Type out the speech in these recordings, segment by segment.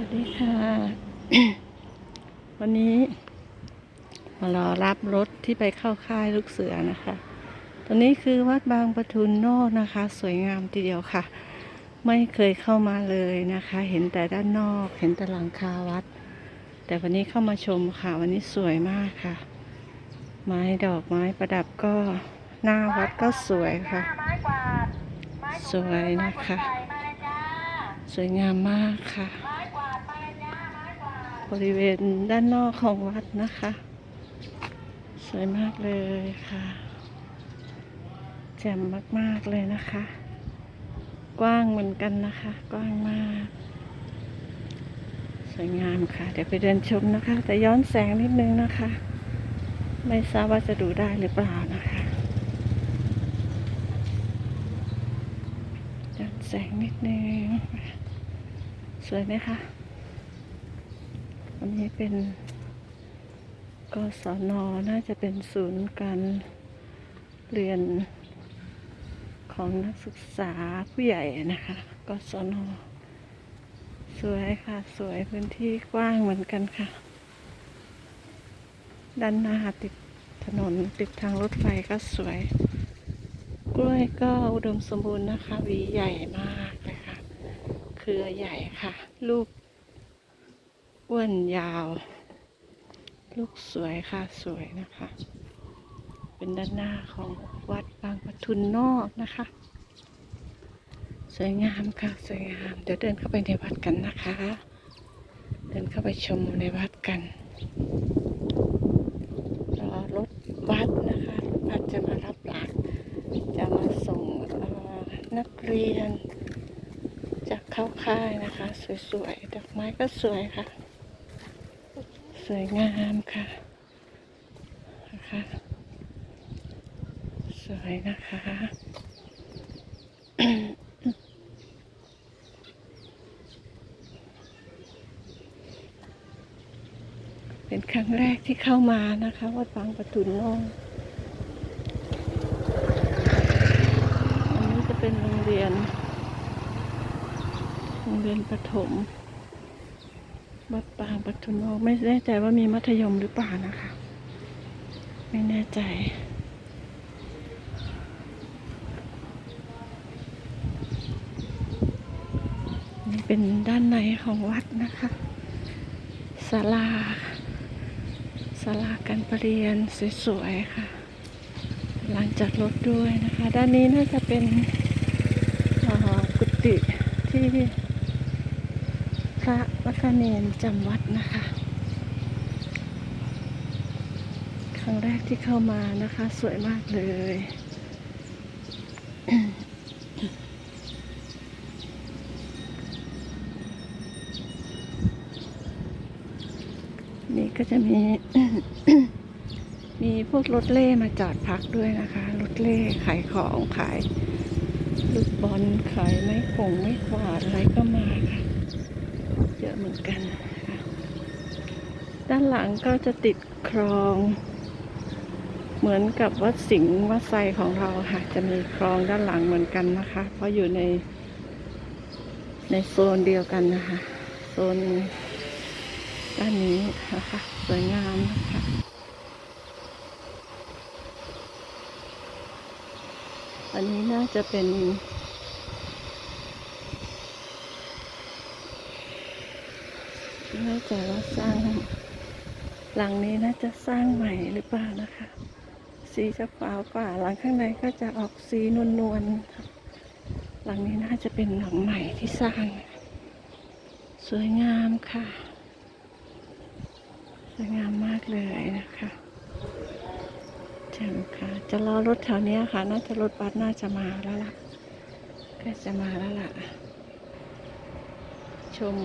วัสดีค่ะ วันนี้มารอรับรถที่ไปเข้าค่ายลูกเสือนะคะตรงนี้คือวัดบางปทุนโนนะคะ สวยงามทีเดียวค่ะ ไม่เคยเข้ามาเลยนะคะ เห็นแต่ด้านนอก เห็นแต่หลังคาวัด แต่วันนี้เข้ามาชมค่ะ วันนี้สวยมากค่ะ ไม้ดอกไม้ประดับก็หน้าวัดก็สวยค่ะ สวยนะคะ สวยงามมากค่ะ บริเวณด้านนอกของวัดนะคะ สวยมากเลยค่ะ แจ่มมากๆเลยนะคะ กว้างเหมือนกันนะคะ กว้างมาก สวยงามค่ะ เดี๋ยวไปเดินชมนะคะ แต่ย้อนแสงนิดนึงนะคะ ไม่ทราบว่าจะดูได้หรือเปล่านะคะย้อนแสงนิดนึง สวยไหมคะ อันนี้เป็นกศนน่าจะเป็นศูนย์การเรียนของนักศึกษาผู้ใหญ่นะคะกศนสวยค่ะ สวยพื้นที่กว้างเหมือนกันค่ะ ด้านหน้าติดถนนติดทางรถไฟก็สวย กล้วยก็อุดมสมบูรณ์นะคะวีใหญ่มากเลยค่ะ เครือใหญ่ค่ะ ลูก อ้วนยาว ลูกสวยค่ะสวยนะคะ เป็นด้านหน้าของวัดบางปะทุนนอกนะคะ สวยงามค่ะสวยงาม เดี๋ยวเดินเข้าไปในวัดกันนะคะ เดินเข้าไปชมในวัดกันรอรถบัสนะคะรถบัสจะมารับหลานจะมาส่งนักเรียน จากเข้าค่ายนะคะ สวยๆดอกไม้ก็สวยค่ะ วยงามค่ะนะคะสวยนะคะเป็นครั้งแรกที่เข้ามานะคะวัดบางปะทุนโนอกอันนี้จะเป็นโรงเรียน โรงเรียนประถม วัดปางปทุมโลกไม่แน่ใจว่ามีมัธยมหรือเปล่านะคะ ไม่แน่ใจนี่เป็นด้านในของวัดนะคะศาลาศาลาการประเรียนสวยๆค่ะ หลังจากรถด้วยนะคะ ด้านนี้น่าจะเป็นอ่อกุฏิที่ พระวัคเนนจำวัดนะคะ ครั้งแรกที่เข้ามานะคะ สวยมากเลยนี่ก็จะมี มีพวกรถเล่มาจอดพักด้วยนะคะ รถเล่ขายของขายลูกบอลขายไม้ผงไม้ขวาดอะไรก็มาค่ะ เยอะเหมือนกันค่ะด้านหลังก็จะติดคลอง เหมือนกับวัดสิงห์วัดไซของเราค่ะจะมีคลองด้านหลังเหมือนกันนะคะ เพราะอยู่ในในโซนเดียวกันนะคะ โซนด้านนี้นะคะสวยงามนะคะอันนี้น่าจะเป็น ไม่แน่ใจว่าสร้าง หลังนี้น่าจะสร้างใหม่หรือเปล่านะคะ สีจะขาวกว่า หลังข้างในก็จะออกสีนวลๆหลังนี้น่าจะเป็นหลังใหม่ที่สร้าง สวยงามค่ะ สวยงามมากเลยนะคะแจ่มค่ะ จะรอรถแถวนี้ค่ะ น่าจะรถบัสน่าจะมาแล้วล่ะกล้จะมาแล้วล่ะ ชม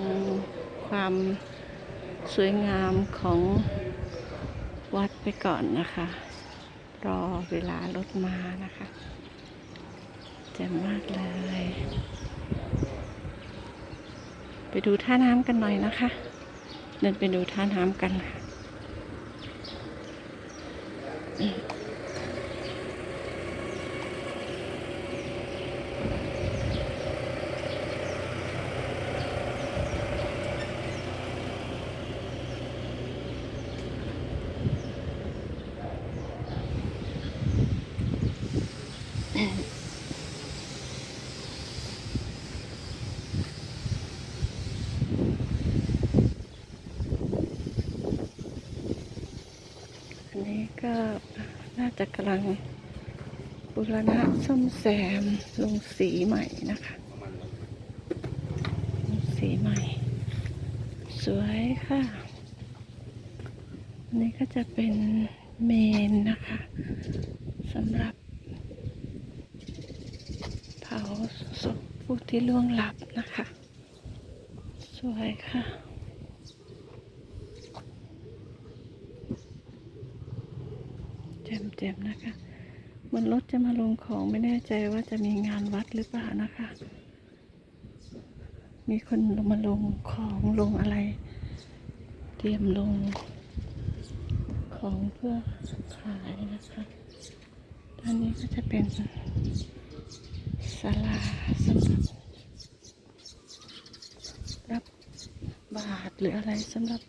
ความสวยงามของวัดไปก่อนนะคะ รอเวลารถมานะคะแจ่มมากเลย ไปดูท่าน้ำกันหน่อยนะคะ เดินไปดูท่าน้ำกันค่ะ จะกำลังบูรณะซ่อมแซมลงสีใหม่นะคะลงสีใหม่ สวยค่ะอันนี้ก็จะเป็นเมนนะคะสำหรับเผาศพผู้ที่ล่วงลับนะคะ สวยค่ะ เจ็มๆ นะคะเหมือนรถจะมาลงของไม่แน่ใจว่าจะมีงานวัดหรือเปล่านะคะ มีคนมาลงของลงอะไร เตรียมลงของเพื่อขายนะคะด้านนี้ก็จะเป็นศาลาสำหรับรับบาตรหรืออะไรสำหรับ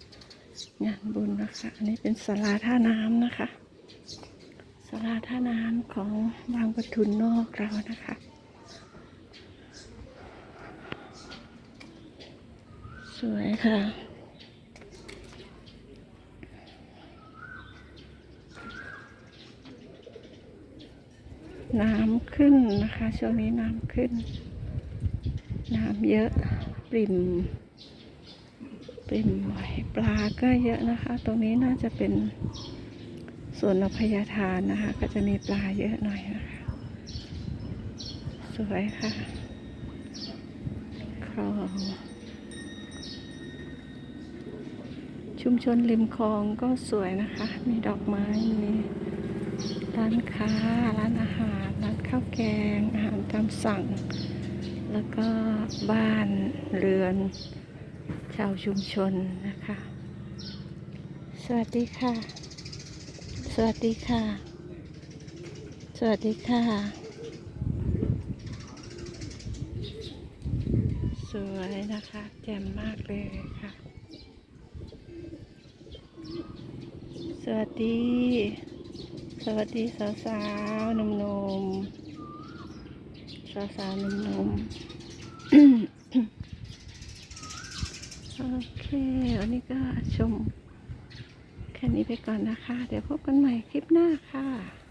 งานบุญนะคะ อันนี้เป็นศาลาท่าน้ำนะคะ ลาท่าน้ำของบางปะทุนนอกเรานะคะ สวยค่ะน้ำขึ้นนะคะ ช่วงนี้น้ำขึ้น น้ำเยอะปริ่มปริ่มไหวปลาก็เยอะนะคะ ตรงนี้น่าจะเป็น ส่วนอภัยทานนะคะ ก็จะมีปลาเยอะหน่อยนะคะ สวยค่ะคลองชุมชนริมคลองก็สวยนะคะ มีดอกไม้ มีร้านค้า ร้านอาหาร ร้านข้าวแกง อาหารตามสั่ง แล้วก็บ้านเรือน ชาวชุมชนนะคะ สวัสดีค่ะ สวัสดีค่ะ สวัสดีค่ะ สวยนะคะ แจ่มมากเลยค่ะ สวัสดี สวัสดีสาวสาวๆหนุ่มนมสาวสาวๆหนุ่มนมโอเค วันนี้ก็ชม แค่นี้ไปก่อนนะคะ เดี๋ยวพบกันใหม่คลิปหน้าค่ะ